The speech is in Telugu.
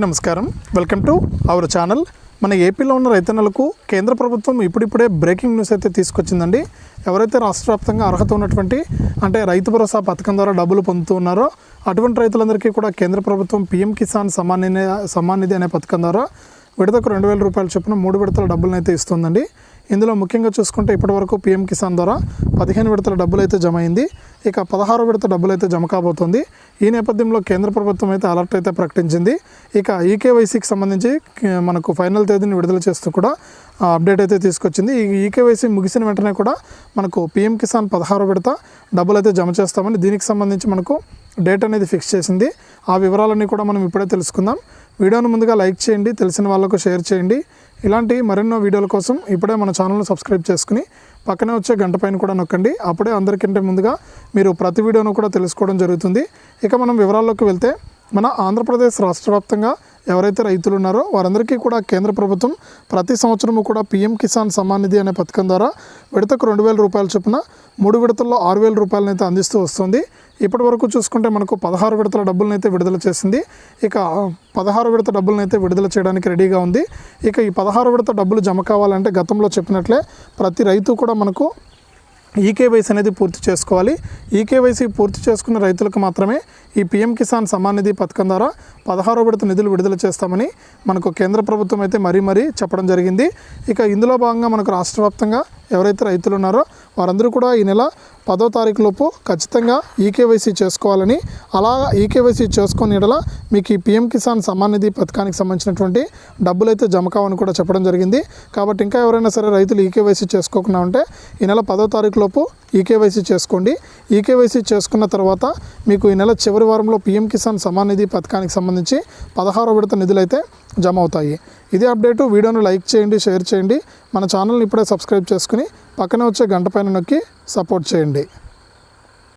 నమస్కారం. Welcome to our channel. మన ఏపీలో ఉన్న రైతన్నలకు కేంద్ర ప్రభుత్వం ఇప్పుడిప్పుడే బ్రేకింగ్ న్యూస్ అయితే తీసుకొచ్చిందండి. ఎవరైతే రాష్ట్ర వ్యాప్తంగా అర్హత ఉన్నటువంటి అంటే రైతు భరోసా పథకం ద్వారా డబ్బులు పొందుతూ ఉన్నారో అటువంటి రైతులందరికీ కూడా కేంద్ర ప్రభుత్వం పీఎం కిసాన్ సమాన్ సమాన్ నిధి అనే పథకం ద్వారా విడతకు రెండు వేల రూపాయల చొప్పున మూడు విడతల డబ్బులను అయితే ఇస్తుందండి. ఇందులో ముఖ్యంగా చూసుకుంటే ఇప్పటివరకు పీఎం కిసాన్ ద్వారా పదిహేను విడతల డబ్బులు అయితే జమ అయింది. ఇక పదహారో విడత డబ్బులు అయితే జమ కాబోతుంది. ఈ నేపథ్యంలో కేంద్ర ప్రభుత్వం అయితే అలర్ట్ అయితే ప్రకటించింది. ఇక ఈకేవైసీకి సంబంధించి మనకు ఫైనల్ తేదీని విడుదల చేస్తూ కూడా అప్డేట్ అయితే తీసుకొచ్చింది. ఈ ఈకేవైసీ ముగిసిన వెంటనే కూడా మనకు పీఎం కిసాన్ పదహారో విడత డబ్బులు అయితే జమ చేస్తామని దీనికి సంబంధించి మనకు డేట్ అనేది ఫిక్స్ చేసింది. ఆ వివరాలన్నీ కూడా మనం ఇప్పుడే తెలుసుకుందాం. వీడియోను ముందుగా లైక్ చేయండి తెలిసిన వాళ్ళకు షేర్ చేయండి. ఇలాంటి మరెన్నో వీడియోల కోసం ఇప్పుడే మన ఛానల్ను సబ్స్క్రైబ్ చేసుకుని పక్కనే వచ్చే గంట పైన కూడా నొక్కండి. అప్పుడే అందరికంటే ముందుగా మీరు ప్రతి వీడియోను కూడా తెలుసుకోవడం జరుగుతుంది. ఇక మనం వివరాల్లోకి వెళ్తే మన ఆంధ్రప్రదేశ్ రాష్ట్ర వ్యాప్తంగా ఎవరైతే రైతులు ఉన్నారో వారందరికీ కూడా కేంద్ర ప్రభుత్వం ప్రతి సంవత్సరము కూడా పీఎం కిసాన్ సమ్మాన్ నిధి అనే పథకం ద్వారా విడతకు రెండు వేల రూపాయల చొప్పున మూడు విడతల్లో ఆరు వేల రూపాయలనైతే అందిస్తూ వస్తుంది. ఇప్పటి వరకు చూసుకుంటే మనకు పదహారు విడతల డబ్బులనైతే విడుదల చేసింది. ఇక పదహారు విడత డబ్బులనైతే విడుదల చేయడానికి రెడీగా ఉంది. ఇక ఈ పదహారు విడత డబ్బులు జమ కావాలంటే గతంలో చెప్పినట్లే ప్రతి రైతు కూడా మనకు ఈకేవైసీ అనేది పూర్తి చేసుకోవాలి. ఈకేవైసీ పూర్తి చేసుకున్న రైతులకు మాత్రమే ఈ పీఎం కిసాన్ సమ్మాన్ నిధి పథకం ద్వారా పదహారో విడత నిధులు విడుదల చేస్తామని మనకు కేంద్ర ప్రభుత్వం అయితే మరీ మరీ చెప్పడం జరిగింది. ఇక ఇందులో భాగంగా మనకు రాష్ట్ర వ్యాప్తంగా ఎవరైతే రైతులు ఉన్నారో వారందరూ కూడా ఈ నెల పదో తారీఖులోపు ఖచ్చితంగా ఈకేవైసీ చేసుకోవాలని అలా ఈకేవైసీ చేసుకుని ఎడల మీకు ఈ పీఎం కిసాన్ సమ్మాన్ నిధి పథకానికి సంబంధించినటువంటి డబ్బులు అయితే జమ కావని కూడా చెప్పడం జరిగింది. కాబట్టి ఇంకా ఎవరైనా సరే రైతులు ఈకేవైసీ చేసుకోకుండా ఉంటే ఈ నెల పదో తారీఖులోపు ఈకేవైసీ చేసుకోండి. ఈకేవైసీ చేసుకున్న తర్వాత మీకు ఈ నెల చివరి వారంలో పీఎం కిసాన్ సమ్మాన్ నిధి పథకానికి సంబంధించి పదహారో విడత నిధులు అయితే జమ అవుతాయి. ఇదే అప్డేటు. వీడియోను లైక్ చేయండి షేర్ చేయండి. మన ఛానల్ని ఇప్పుడే సబ్స్క్రైబ్ చేసుకుని పక్కన వచ్చే గంట పైన నొక్కి సపోర్ట్ చేయండి.